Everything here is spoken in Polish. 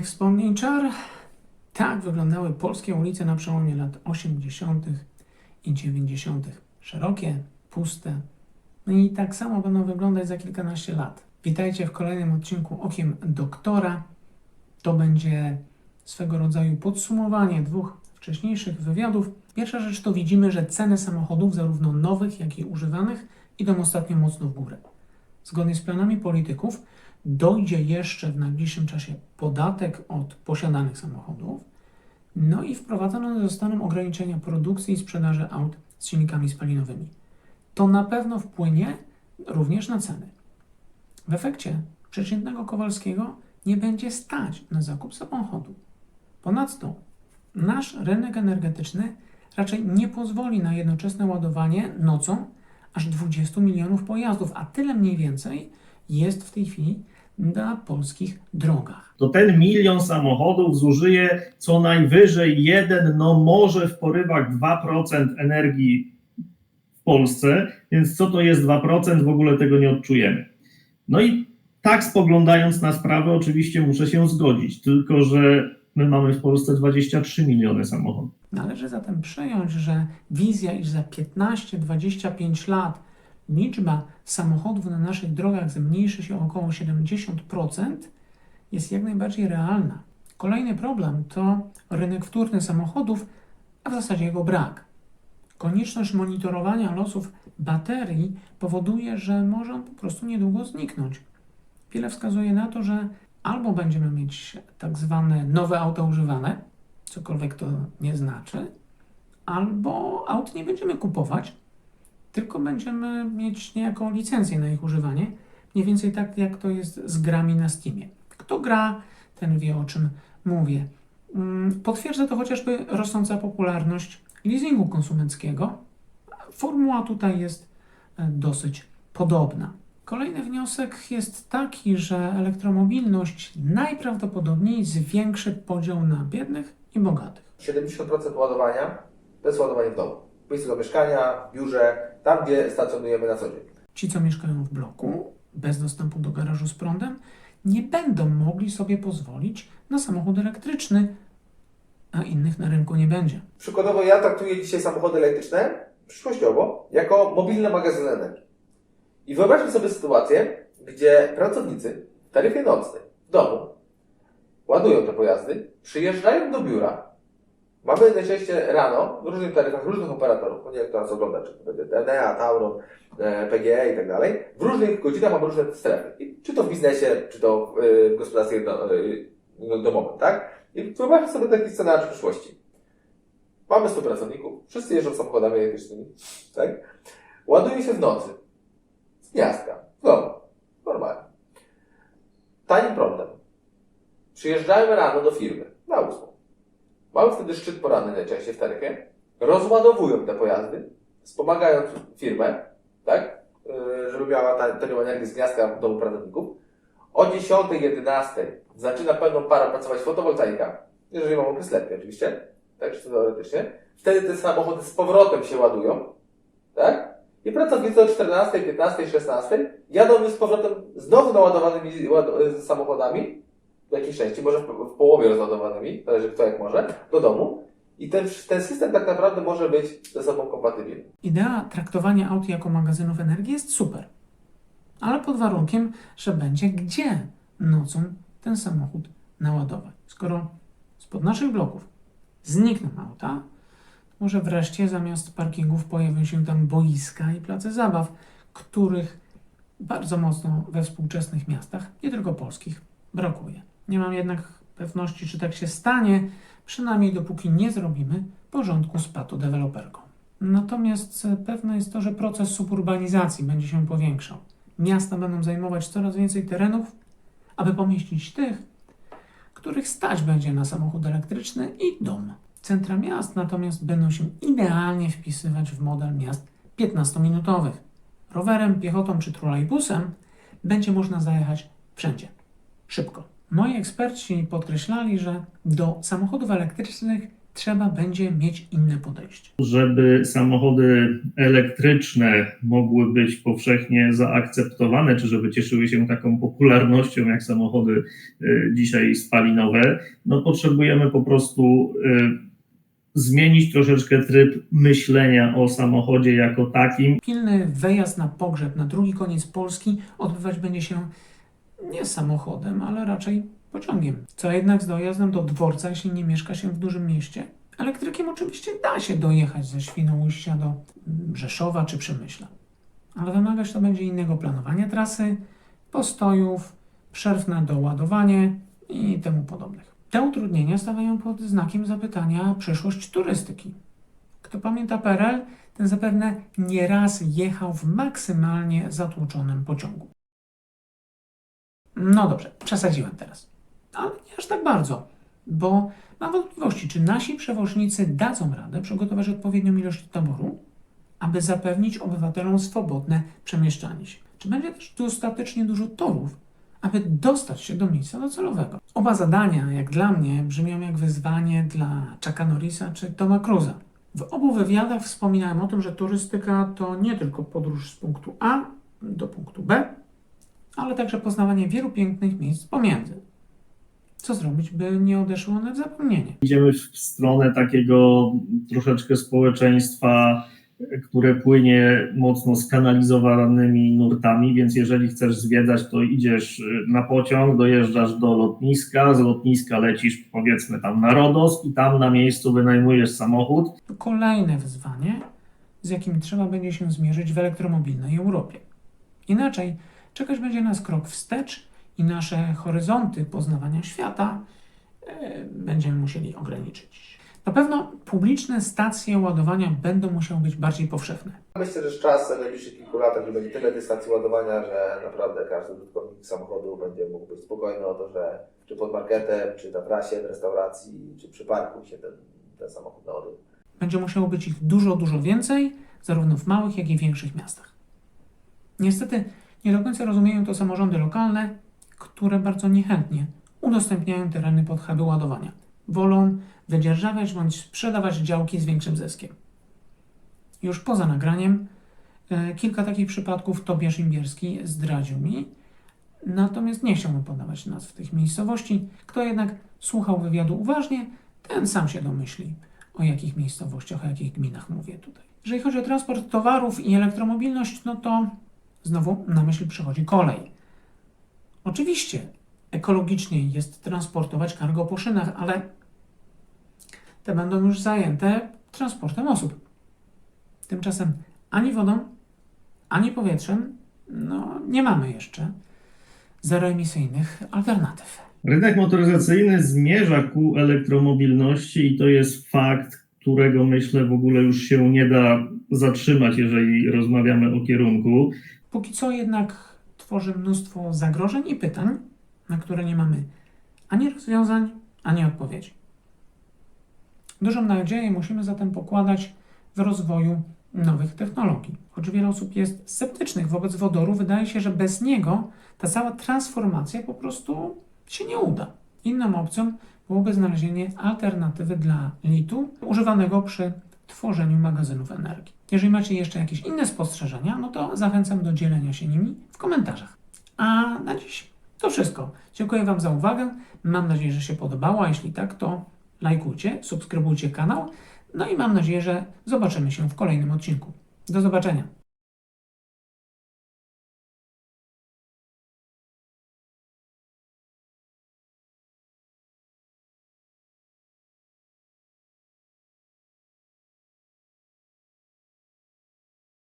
Fajnych wspomnień czar. Tak wyglądały polskie ulice na przełomie lat 80. i 90. Szerokie, puste. No i tak samo będą wyglądać za kilkanaście lat. Witajcie w kolejnym odcinku Okiem Doktora. To będzie swego rodzaju podsumowanie dwóch wcześniejszych wywiadów. Pierwsza rzecz to widzimy, że ceny samochodów, zarówno nowych, jak i używanych, idą ostatnio mocno w górę. Zgodnie z planami polityków dojdzie jeszcze w najbliższym czasie podatek od posiadanych samochodów, no i wprowadzone zostaną ograniczenia produkcji i sprzedaży aut z silnikami spalinowymi. To na pewno wpłynie również na ceny. W efekcie przeciętnego Kowalskiego nie będzie stać na zakup samochodu. Ponadto nasz rynek energetyczny raczej nie pozwoli na jednoczesne ładowanie nocą aż 20 milionów pojazdów, a tyle mniej więcej jest w tej chwili na polskich drogach. to ten milion samochodów zużyje co najwyżej 1, no może w porywach 2% energii w Polsce, więc co to jest 2%, w ogóle tego nie odczujemy. No i tak spoglądając na sprawę, oczywiście muszę się zgodzić, tylko że my mamy w Polsce 23 miliony samochodów. Należy zatem przyjąć, że wizja, iż za 15-25 lat liczba samochodów na naszych drogach zmniejszy się o około 70%, jest jak najbardziej realna. Kolejny problem to rynek wtórny samochodów, a w zasadzie jego brak. Konieczność monitorowania losów baterii powoduje, że może on po prostu niedługo zniknąć. Wiele wskazuje na to, że albo będziemy mieć tak zwane nowe auta używane, cokolwiek to nie znaczy, albo aut nie będziemy kupować, tylko będziemy mieć niejaką licencję na ich używanie. Mniej więcej tak, jak to jest z grami na Steamie. Kto gra, ten wie o czym mówię. Mm, Potwierdza to chociażby rosnąca popularność leasingu konsumenckiego. Formuła tutaj jest e, dosyć podobna. Kolejny wniosek jest taki, że elektromobilność najprawdopodobniej zwiększy podział na biednych i bogatych. 70% ładowania to jest ładowanie w domu. W miejscu do mieszkania, w biurze, tam gdzie stacjonujemy na co dzień. Ci, co mieszkają w bloku, bez dostępu do garażu z prądem, nie będą mogli sobie pozwolić na samochód elektryczny, a innych na rynku nie będzie. Przykładowo ja traktuję dzisiaj samochody elektryczne, przyszłościowo, jako mobilne magazyny energii. I wyobraźmy sobie sytuację, gdzie pracownicy w taryfie nocnej w domu ładują te pojazdy, przyjeżdżają do biura. Mamy najczęściej rano w różnych taryfach różnych operatorów, bo nie wiem kto nas ogląda, czy to będzie DNA, Tauron, e, PGE i tak dalej. W różnych godzinach mamy różne strefy. I czy to w biznesie, czy to w, e, gospodarstwie e, domowym, tak? I wyobraźmy sobie taki scenariusz przyszłości. Mamy 100 pracowników, wszyscy jeżdżą samochodami elektrycznymi, tak? Ładują się w nocy. Z miasta, domu, normalnie. Tanim prądem. Przyjeżdżają rano do firmy, na ósmą. Mamy wtedy szczyt poranny najczęściej w taryfie. Rozładowują te pojazdy, wspomagając firmę, tak? Yy, Żeby miała ta- tanią energię z w domu pracowników. O 10, 11 zaczyna pełną parą pracować fotowoltaika, jeżeli mam okres letni oczywiście, tak, czy teoretycznie. Wtedy te samochody z powrotem się ładują, tak? I pracownicy o 14, 15, 16 jadą z powrotem znowu naładowanymi ład- z samochodami, w jakiejś części, może w, połowie rozładowanymi, zależy kto jak może, do domu. I ten, ten system tak naprawdę może być ze sobą kompatybilny. Idea traktowania aut jako magazynów energii jest super, ale pod warunkiem, że będzie gdzie nocą ten samochód naładować. Skoro spod naszych bloków znikną auta, może wreszcie zamiast parkingów pojawią się tam boiska i place zabaw, których bardzo mocno we współczesnych miastach, nie tylko polskich, brakuje. Nie mam jednak pewności, czy tak się stanie, przynajmniej dopóki nie zrobimy porządku z patodeweloperką. Natomiast pewne jest to, że proces suburbanizacji będzie się powiększał. Miasta będą zajmować coraz więcej terenów, aby pomieścić tych, których stać będzie na samochód elektryczny i dom. Centra miast natomiast będą się idealnie wpisywać w model miast 15-minutowych. Rowerem, piechotą czy trolejbusem będzie można zajechać wszędzie. Szybko. Moi eksperci podkreślali, że do samochodów elektrycznych trzeba będzie mieć inne podejście. żeby samochody elektryczne mogły być powszechnie zaakceptowane, czy żeby cieszyły się taką popularnością jak samochody y, dzisiaj spalinowe, no potrzebujemy po prostu y, zmienić troszeczkę tryb myślenia o samochodzie jako takim Pilny wyjazd na pogrzeb na drugi koniec Polski odbywać będzie się nie samochodem, ale raczej pociągiem. Co jednak z dojazdem do dworca, jeśli nie mieszka się w dużym mieście? Elektrykiem oczywiście da się dojechać ze Świnoujścia do Rzeszowa czy Przemyśla, ale wymagać to będzie innego planowania trasy, postojów, przerw na doładowanie i temu podobnych. Te utrudnienia stawiają pod znakiem zapytania przyszłość turystyki. Kto pamięta PRL, ten zapewne nieraz jechał w maksymalnie zatłoczonym pociągu. No dobrze, przesadziłem teraz. Ale nie aż tak bardzo, bo mam wątpliwości, czy nasi przewoźnicy dadzą radę przygotować odpowiednią ilość taboru, aby zapewnić obywatelom swobodne przemieszczanie się. Czy będzie też dostatecznie dużo torów, aby dostać się do miejsca docelowego. Oba zadania, jak dla mnie, brzmią jak wyzwanie dla Chucka Norrisa czy Toma Cruza. W obu wywiadach wspominałem o tym, że turystyka to nie tylko podróż z punktu A do punktu B, ale także poznawanie wielu pięknych miejsc pomiędzy. Co zrobić, by nie odeszły one w zapomnienie? idziemy w stronę takiego troszeczkę społeczeństwa, które płynie mocno skanalizowanymi nurtami, więc jeżeli chcesz zwiedzać, to idziesz na pociąg, dojeżdżasz do lotniska, z lotniska lecisz powiedzmy tam na Rodos i tam na miejscu wynajmujesz samochód. To kolejne wyzwanie, z jakim trzeba będzie się zmierzyć w elektromobilnej Europie. Inaczej czekać będzie nas krok wstecz i nasze horyzonty poznawania świata e, będziemy musieli ograniczyć. Na pewno publiczne stacje ładowania będą musiały być bardziej powszechne. Myślę, że z czasem, w najbliższych kilku latach, że będzie tyle tych stacji ładowania, że naprawdę każdy użytkownik samochodu będzie mógł być spokojny o to, że czy pod marketem, czy na trasie, w restauracji, czy przy parku się ten, ten samochód naładuje. Będzie musiało być ich dużo, dużo więcej, zarówno w małych, jak i większych miastach. Niestety nie do końca rozumieją to samorządy lokalne, które bardzo niechętnie udostępniają tereny pod huby ładowania. Wolą wydzierżawiać bądź sprzedawać działki z większym zyskiem. Już poza nagraniem e, kilka takich przypadków Tobiasz Imbierski zdradził mi, natomiast nie chciałbym podawać nazw tych miejscowości. Kto jednak słuchał wywiadu uważnie, ten sam się domyśli, o jakich miejscowościach, o jakich gminach mówię tutaj. Jeżeli chodzi o transport towarów i elektromobilność, no to znowu na myśl przychodzi kolej. Oczywiście ekologiczniej jest transportować cargo po szynach, ale te będą już zajęte transportem osób. Tymczasem ani wodą, ani powietrzem no, nie mamy jeszcze zeroemisyjnych alternatyw. Rynek motoryzacyjny zmierza ku elektromobilności i to jest fakt, którego myślę w ogóle już się nie da zatrzymać, jeżeli rozmawiamy o kierunku. Póki co jednak tworzy mnóstwo zagrożeń i pytań, na które nie mamy ani rozwiązań, ani odpowiedzi. Dużą nadzieję musimy zatem pokładać w rozwoju nowych technologii. Choć wiele osób jest sceptycznych wobec wodoru, wydaje się, że bez niego ta cała transformacja po prostu się nie uda. Inną opcją byłoby znalezienie alternatywy dla litu używanego przy tworzeniu magazynów energii. Jeżeli macie jeszcze jakieś inne spostrzeżenia, no to zachęcam do dzielenia się nimi w komentarzach. A na dziś to wszystko. Dziękuję Wam za uwagę. Mam nadzieję, że się podobało. A jeśli tak, to lajkujcie, subskrybujcie kanał. No i mam nadzieję, że zobaczymy się w kolejnym odcinku. Do zobaczenia.